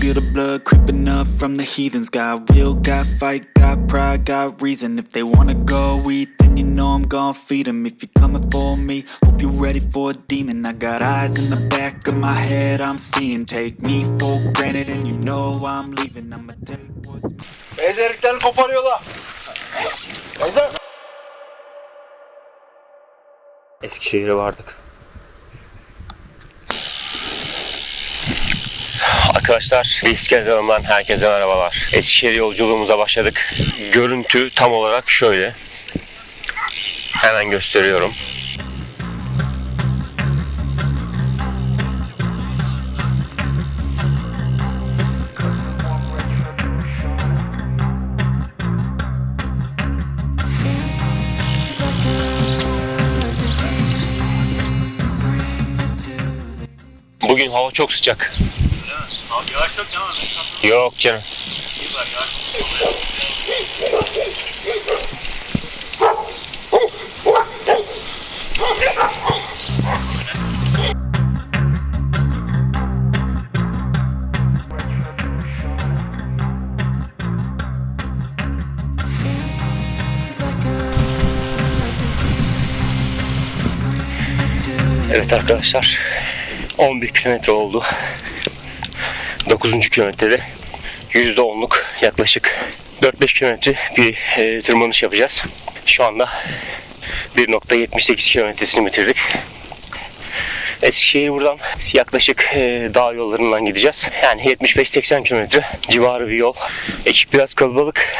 feel the blood creeping up from the heathens. Got will, got fight, got pride, got reason. If they wanna go eat, then you know I'm gon' feed 'em. If you're coming for me, hope you're ready for a demon. I got eyes in the back of my head, I'm seeing. Take me for granted, and you know I'm leaving. I'ma take what's koparıyorlar. Ezer. Eskişehir'e vardık. Arkadaşlar İskenderun'dan herkese merhabalar. Eskişehir yolculuğumuza başladık. Görüntü tam olarak şöyle. Hemen gösteriyorum. Bugün hava çok sıcak. Yavaş yok ya. Yok canım. Evet arkadaşlar 11 kilometre oldu. 9. kilometrede %10'luk yaklaşık 4-5 kilometre bir e, tırmanış yapacağız. Şu anda 1.78 kilometresini bitirdik. Eskişehir buradan yaklaşık e, dağ yollarından gideceğiz. Yani 75-80 kilometre civarı bir yol. Ekip biraz kalabalık.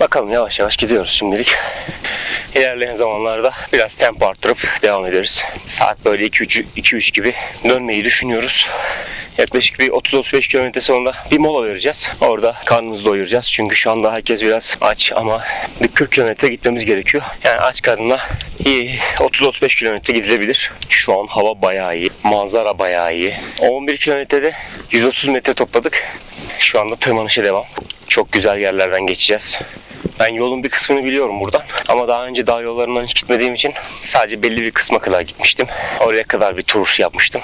Bakalım yavaş yavaş gidiyoruz şimdilik. İlerleyen zamanlarda biraz tempo arttırıp devam ederiz. Saat böyle 2-3 gibi dönmeyi düşünüyoruz. Yaklaşık bir 30-35 kilometre sonra bir mola vereceğiz. Orada karnımızı doyuracağız. Çünkü şu anda herkes biraz aç ama bir 40 kilometre gitmemiz gerekiyor. Yani aç karnına iyi 30-35 kilometre gidilebilir. Şu an hava bayağı iyi. Manzara bayağı iyi. 11 kilometrede 130 metre topladık. Şu anda tırmanışa devam. Çok güzel yerlerden geçeceğiz. Ben yolun bir kısmını biliyorum buradan. Ama daha önce dağ yollarından hiç gitmediğim için sadece belli bir kısma kadar gitmiştim. Oraya kadar bir tur yapmıştım.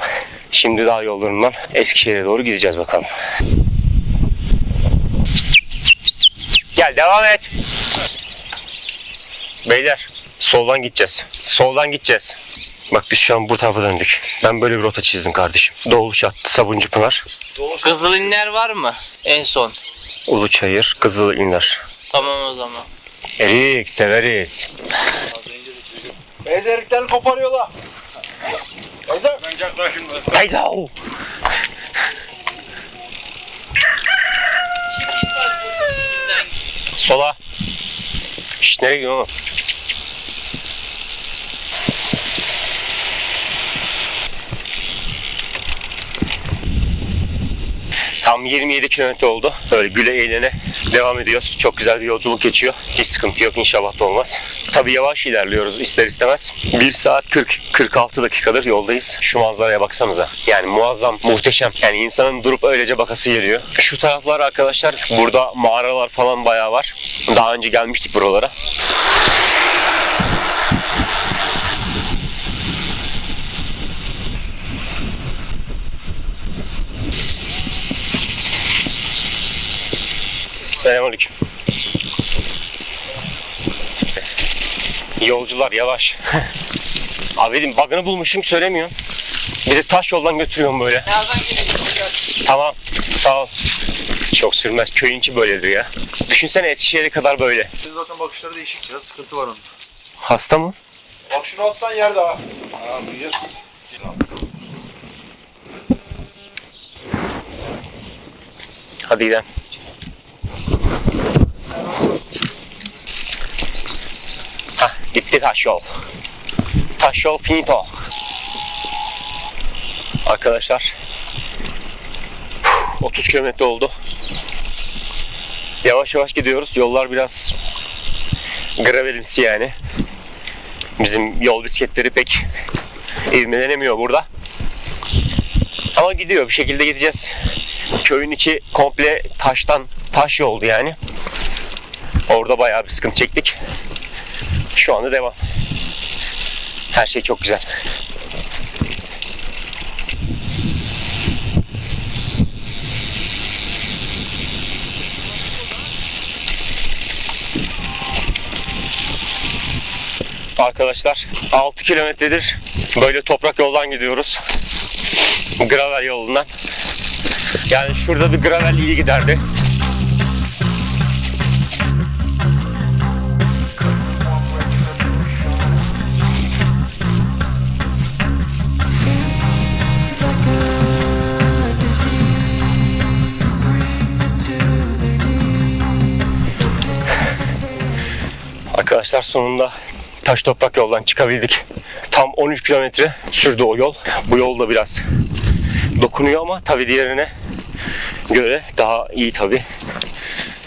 Şimdi dağ yollarından Eskişehir'e doğru gideceğiz bakalım. Gel devam et. Beyler soldan gideceğiz. Soldan gideceğiz. Bak biz şu an bu tarafa döndük. Ben böyle bir rota çizdim kardeşim. Doğuluş attı Sabuncu Pınar. Kızılinler var mı en son? Uluçayır, Kızılinler. Tamam o zaman. Erik severiz. Ezeriklerini koparıyorlar. Ezer. Hayda. Sola. Şşt nereye gidiyorsun oğlum? Tam 27 kilometre oldu. Böyle güle eğlene devam ediyoruz. Çok güzel bir yolculuk geçiyor. Hiç sıkıntı yok inşallah da olmaz. Tabii yavaş ilerliyoruz ister istemez. 1 saat 40 46 dakikadır yoldayız. Şu manzaraya baksanıza. Yani muazzam, muhteşem. Yani insanın durup öylece bakası geliyor. Şu taraflar arkadaşlar burada mağaralar falan bayağı var. Daha önce gelmiştik buralara. Selamünaleyküm. Yolcular yavaş. Abi dedim bug'ını bulmuşum söylemiyorsun. Bir de taş yoldan götürüyorum böyle. Tamam sağ ol. Çok sürmez. Köyünki böyledir ya. Düşünsene Eskişehir'e kadar böyle. Senin zaten bakışları değişik ya. Sıkıntı var onun. Hasta mı? Bak şunu atsan yerde ha. Ha büyüyor. Hadi gidelim. Hah gitti taş yol. Taş yol finito. Arkadaşlar 30 kilometre oldu. Yavaş yavaş gidiyoruz. Yollar biraz gravelimsi yani. Bizim yol bisikletleri pek ivmelenemiyor burada. Ama gidiyor bir şekilde gideceğiz. Köyün içi komple taştan taş yoldu yani. Orada bayağı bir sıkıntı çektik. Şu anda devam. Her şey çok güzel. Arkadaşlar 6 kilometredir böyle toprak yoldan gidiyoruz. Gravel yolundan. Yani şurada bir gravel iyi giderdi. Arkadaşlar sonunda taş toprak yoldan çıkabildik. Tam 13 kilometre sürdü o yol. Bu yol da biraz dokunuyor ama tabii diğerine göre daha iyi tabii.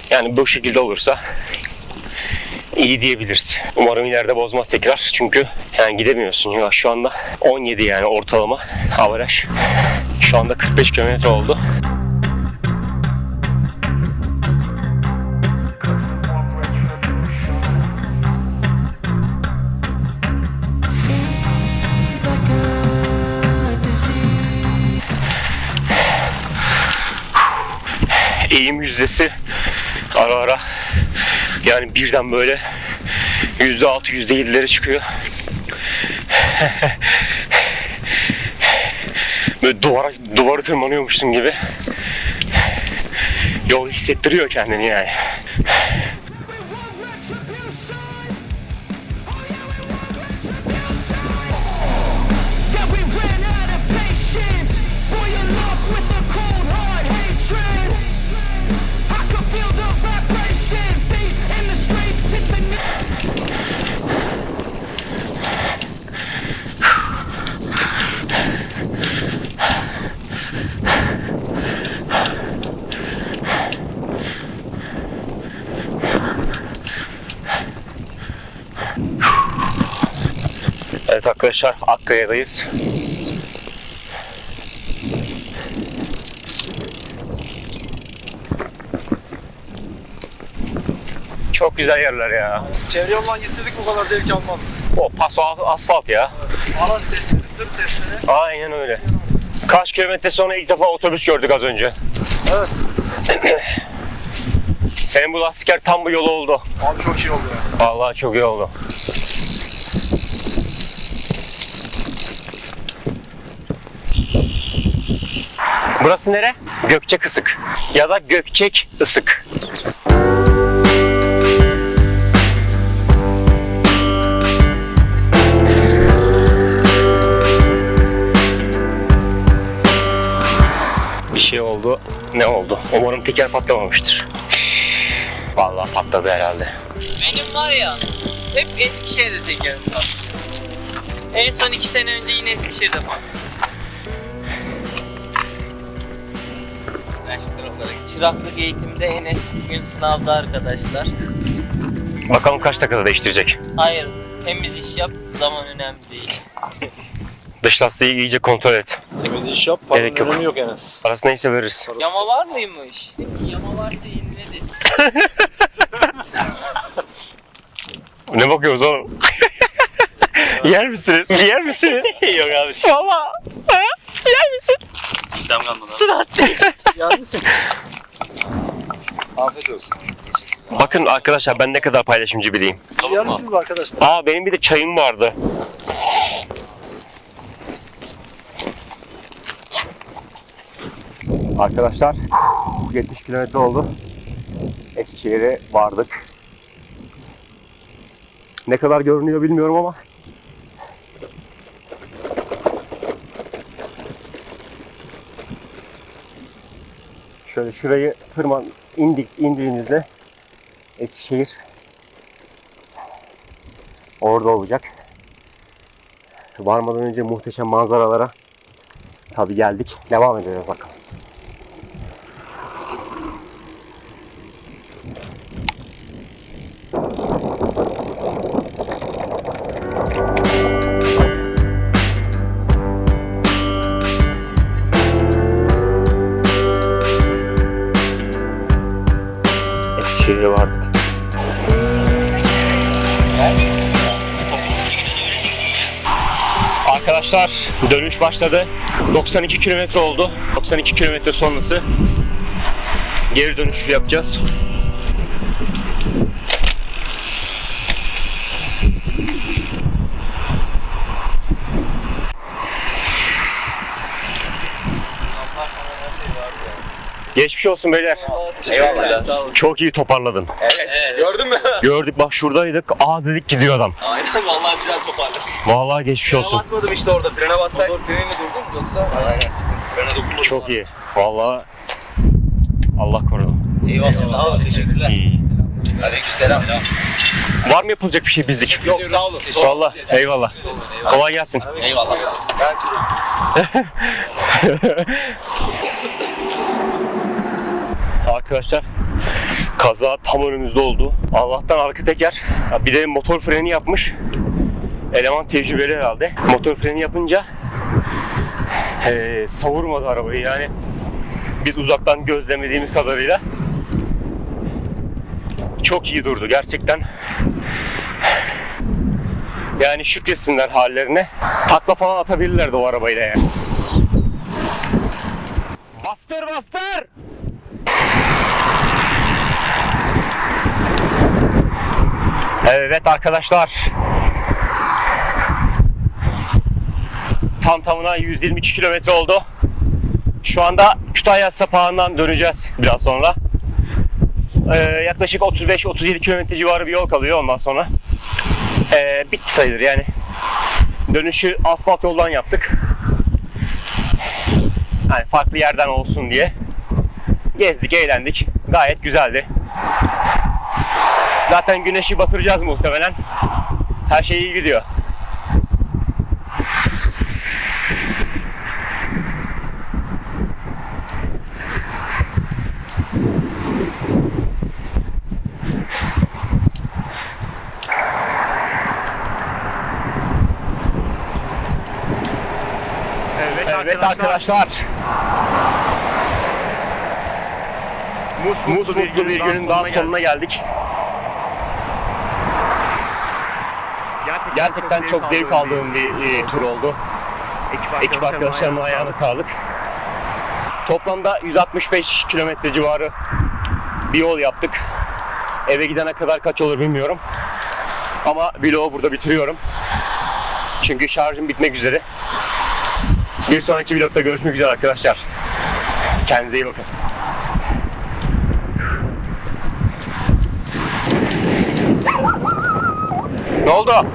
Yani bu şekilde olursa iyi diyebiliriz. Umarım ileride bozmaz tekrar. Çünkü yani gidemiyorsun ya şu anda 17 yani ortalama averaj. Şu anda 45 kilometre oldu. Eğim yüzdesi ara ara yani birden böyle yüzde altı yüzde yedilere çıkıyor. Böyle duvara, duvarı tırmanıyormuşsun gibi. Yol hissettiriyor kendini yani. Evet arkadaşlar Akkaya'dayız. Çok güzel yerler ya. Çevre yoldan gitseydik bu kadar zevk almaz. O paso asfalt ya. Araç sesleri, tır sesleri. Aynen öyle. Kaç kilometre sonra ilk defa otobüs gördük az önce. Evet. Senin bu lastikler tam bu yolu oldu. Abi çok iyi oldu ya. Vallahi çok iyi oldu. Burası nere? Gökçek Isık. Ya da Gökçek Isık. Bir şey oldu. Ne oldu? Umarım teker patlamamıştır. Vallahi patladı herhalde. Benim var ya hep Eskişehir'de tekerim var. En son iki sene önce yine Eskişehir'de var. Gideyim. Çıraklık eğitimde Enes bugün sınavda arkadaşlar. Bakalım kaç dakikada değiştirecek. Hayır temiz iş yap zaman önemli değil. Dış lastiği iyice kontrol et. Temiz iş yap, paranın Gerek yok. önemi yok Enes. Parası neyse veririz. Yama var mıymış? Peki yama varsa yeniledir. Ne bakıyoruz oğlum? Yer misiniz? Yer misiniz? Yok abi. Valla. Yer misin? İşlem kalmadı. Sırat. Misin? Afiyet olsun. Bakın arkadaşlar ben ne kadar paylaşımcı biriyim. Yer misiniz arkadaşlar? Aa benim bir de çayım vardı. Arkadaşlar 70 kilometre oldu. Eskişehir'e vardık. Ne kadar görünüyor bilmiyorum ama Şöyle şurayı tırman indik indiğimizde Eskişehir orada olacak. Varmadan önce muhteşem manzaralara tabi geldik. Devam ediyoruz bakalım. Eskişehir'e vardık. Arkadaşlar dönüş başladı. 92 kilometre oldu. 92 kilometre sonrası geri dönüş yapacağız. Geçmiş olsun beyler. Eyvallah. Sağ olun. Çok iyi toparladın. Gördün mü? Gördük bak şuradaydık. Aa dedik gidiyor adam. Aynen vallahi güzel toparladın. Vallahi geçmiş olsun. basmadım işte orada frene bassaydım. Motor freni durdun mu yoksa? Aynen sıkıntı. Frene dokunmadım. Çok iyi. Vallahi Allah korudu. Eyvallah sağ olun. Teşekkürler. İyi. Aleykümselam. Var mı yapılacak bir şey bizlik? Yok sağ olun. Vallahi eyvallah. Kolay gelsin. Eyvallah sağ olun. Arkadaşlar kaza tam önümüzde oldu. Allah'tan arka teker bir de motor freni yapmış. Eleman tecrübeli herhalde. Motor freni yapınca eee, savurmadı arabayı yani. Biz uzaktan gözlemlediğimiz kadarıyla çok iyi durdu gerçekten. Yani şükretsinler hallerine. Takla falan atabilirlerdi o arabayla yani. Bastır bastır! Evet arkadaşlar. Tam tamına 122 kilometre oldu. Şu anda Kütahya sapağından döneceğiz biraz sonra. Ee, yaklaşık 35-37 kilometre civarı bir yol kalıyor ondan sonra. Ee, bitti sayılır yani. Dönüşü asfalt yoldan yaptık. Yani farklı yerden olsun diye. Gezdik, eğlendik. Gayet güzeldi. Zaten güneşi batıracağız muhtemelen. Her şey iyi gidiyor. Evet, arkadaşlar. Mutlu, bir, günün daha sonuna geldik. Gerçekten çok zevk aldığım bir e, tur oldu. Ekip arkadaşlarımın ayağına sağlık. Toplamda 165 kilometre civarı bir yol yaptık. Eve gidene kadar kaç olur bilmiyorum. Ama vlogu burada bitiriyorum. Çünkü şarjım bitmek üzere. Bir sonraki vlogda görüşmek üzere arkadaşlar. Kendinize iyi bakın. Ne oldu?